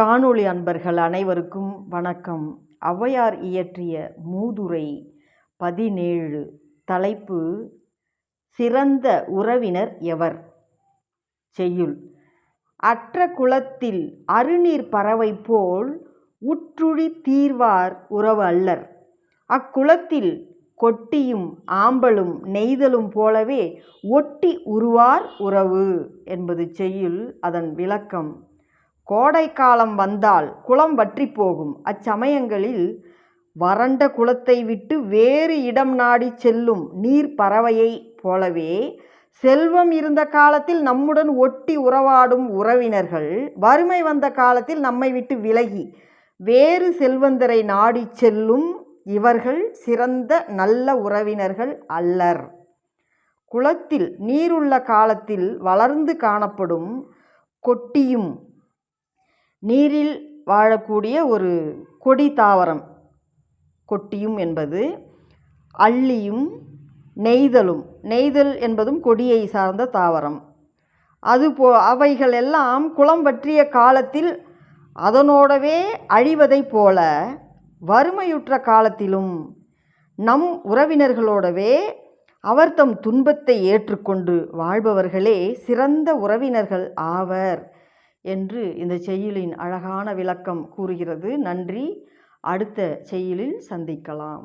காணொளி அன்பர்கள் அனைவருக்கும் வணக்கம். ஔவையார் இயற்றிய மூதுரை பதினேழு தலைப்பு சிறந்த உறவினர் எவர்? செய்யுள். அற்ற குளத்தில் அருநீர் பறவை போல் உற்றுழி தீர்வார் உறவு அல்லர். அக்குளத்தில் கொட்டியும் ஆம்பலும் நெய்தலும் போலவே ஒட்டி உருவார் உறவு என்பது செய்யுள் அதன் விளக்கம். கோடைக்காலம் வந்தால் குளம் வற்றி போகும். அச்சமயங்களில் வறண்ட குளத்தை விட்டு வேறு இடம் நாடி செல்லும் நீர் பறவையைப் போலவே செல்வம் இருந்த காலத்தில் நம்முடன் ஒட்டி உறவாடும் உறவினர்கள் வறுமை வந்த காலத்தில் நம்மை விட்டு விலகி வேறு செல்வந்தரை நாடி செல்லும் இவர்கள் சிறந்த நல்ல உறவினர்கள் அல்லர். குளத்தில் நீருள்ள காலத்தில் வளர்ந்து காணப்படும் கொட்டியும் நீரில் வாழக்கூடிய ஒரு கொடி தாவரம் கொட்டியும் என்பது அள்ளியும் நெய்தலும். நெய்தல் என்பதும் கொடியை சார்ந்த தாவரம். அதுபோ அவைகள் எல்லாம் குளம் பற்றிய காலத்தில் அதனோடவே அழிவதைப் போல வறுமையுற்ற காலத்திலும் நம் உறவினர்களோடவே அவர் தம் துன்பத்தை ஏற்றுக்கொண்டு வாழ்பவர்களே சிறந்த உறவினர்கள் ஆவர். என்று இந்த செய்யுளின் அழகான விளக்கம் கூறுகிறது. நன்றி. அடுத்த செய்யுளில் சந்திக்கலாம்.